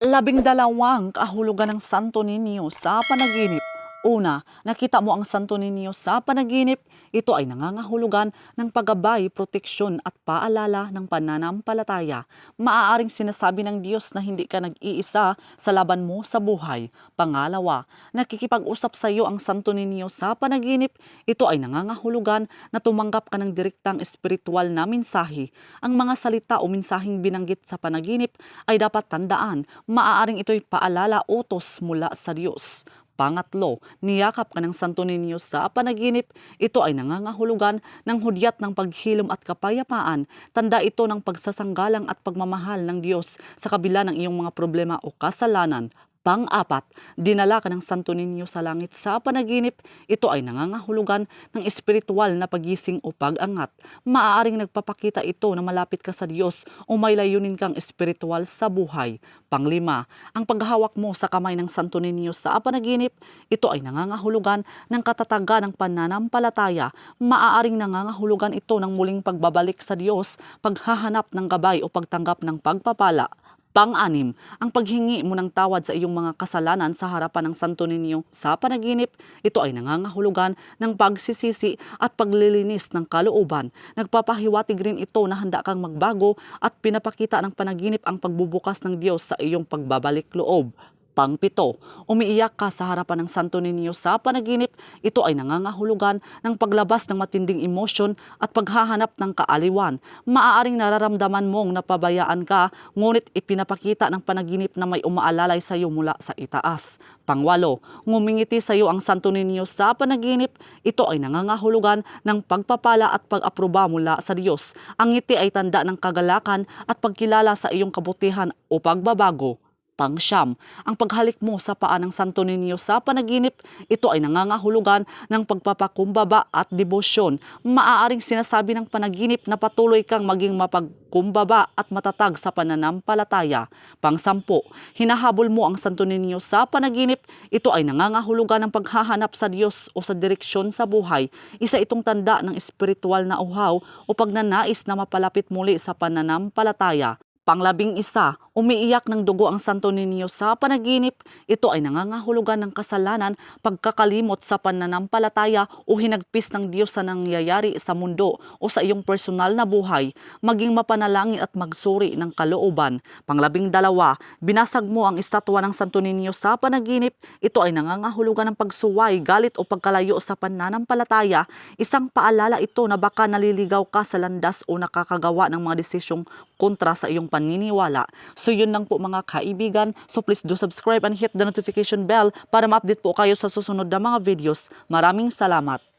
Labing dalawang kahulugan ng Santo Niño sa panaginip. Una, nakita mo ang Santo Niño sa panaginip. Ito ay nangangahulugan ng paggabay, proteksyon at paalala ng pananampalataya. Maaaring sinasabi ng Diyos na hindi ka nag-iisa sa laban mo sa buhay. Pangalawa, nakikipag-usap sa iyo ang Santo Niño sa panaginip. Ito ay nangangahulugan na tumanggap ka ng direktang espiritual na mensahe. Ang mga salita o mensaheng binanggit sa panaginip ay dapat tandaan. Maaaring ito'y paalala utos mula sa Diyos. Pangatlo, niyakap ka ng Santo Niño sa panaginip. Ito ay nangangahulugan ng hudyat ng paghilom at kapayapaan. Tanda ito ng pagsasanggalang at pagmamahal ng Diyos sa kabila ng iyong mga problema o kasalanan. Pang-apat, dinala ka ng Santo Niño sa langit sa panaginip. Ito ay nangangahulugan ng espiritual na pagising o pag-angat. Maaaring nagpapakita ito na malapit ka sa Diyos o may layunin kang espiritual sa buhay. Panglima, ang paghawak mo sa kamay ng Santo Niño sa panaginip, ito ay nangangahulugan ng katatagan ng pananampalataya. Maaaring nangangahulugan ito ng muling pagbabalik sa Diyos, paghahanap ng gabay o pagtanggap ng pagpapala. Pang-anim, ang paghingi mo ng tawad sa iyong mga kasalanan sa harapan ng Santo Niño sa panaginip, ito ay nangangahulugan ng pagsisisi at paglilinis ng kalooban. Nagpapahiwatig rin ito na handa kang magbago at pinapakita ng panaginip ang pagbubukas ng Diyos sa iyong pagbabalik loob. Pangpito, umiiyak ka sa harapan ng Santo Niño sa panaginip, ito ay nangangahulugan ng paglabas ng matinding emosyon at paghahanap ng kaaliwan. Maaaring nararamdaman mong napabayaan ka, ngunit ipinapakita ng panaginip na may umaalalay sa iyo mula sa itaas. Pangwalo, ngumingiti sa iyo ang Santo Niño sa panaginip, ito ay nangangahulugan ng pagpapala at pag-aproba mula sa Diyos. Ang ngiti ay tanda ng kagalakan at pagkilala sa iyong kabutihan o pagbabago pangsyam. Ang paghalik mo sa paa ng Santo Niño sa panaginip, ito ay nangangahulugan ng pagpapakumbaba at debosyon. Maaaring sinasabi ng panaginip na patuloy kang maging mapagkumbaba at matatag sa pananampalataya. Pangsampo, hinahabol mo ang Santo Niño sa panaginip, ito ay nangangahulugan ng paghahanap sa Diyos o sa direksyon sa buhay. Isa itong tanda ng espiritual na uhaw o pagnanais na mapalapit muli sa pananampalataya. Panglabing isa, umiiyak ng dugo ang Santo Niño sa panaginip. Ito ay nangangahulugan ng kasalanan, pagkakalimot sa pananampalataya o hinagpis ng Diyos sa nangyayari sa mundo o sa iyong personal na buhay, maging mapanalangin at magsuri ng kalooban. Panglabing dalawa, binasag mo ang estatwa ng Santo Niño sa panaginip. Ito ay nangangahulugan ng pagsuway, galit o pagkalayo sa pananampalataya. Isang paalala ito na baka naliligaw ka sa landas o nakakagawa ng mga desisyong kontra sa iyong paniniwala. So yun lang po mga kaibigan. So please do subscribe and hit the notification bell para ma-update po kayo sa susunod na mga videos. Maraming salamat.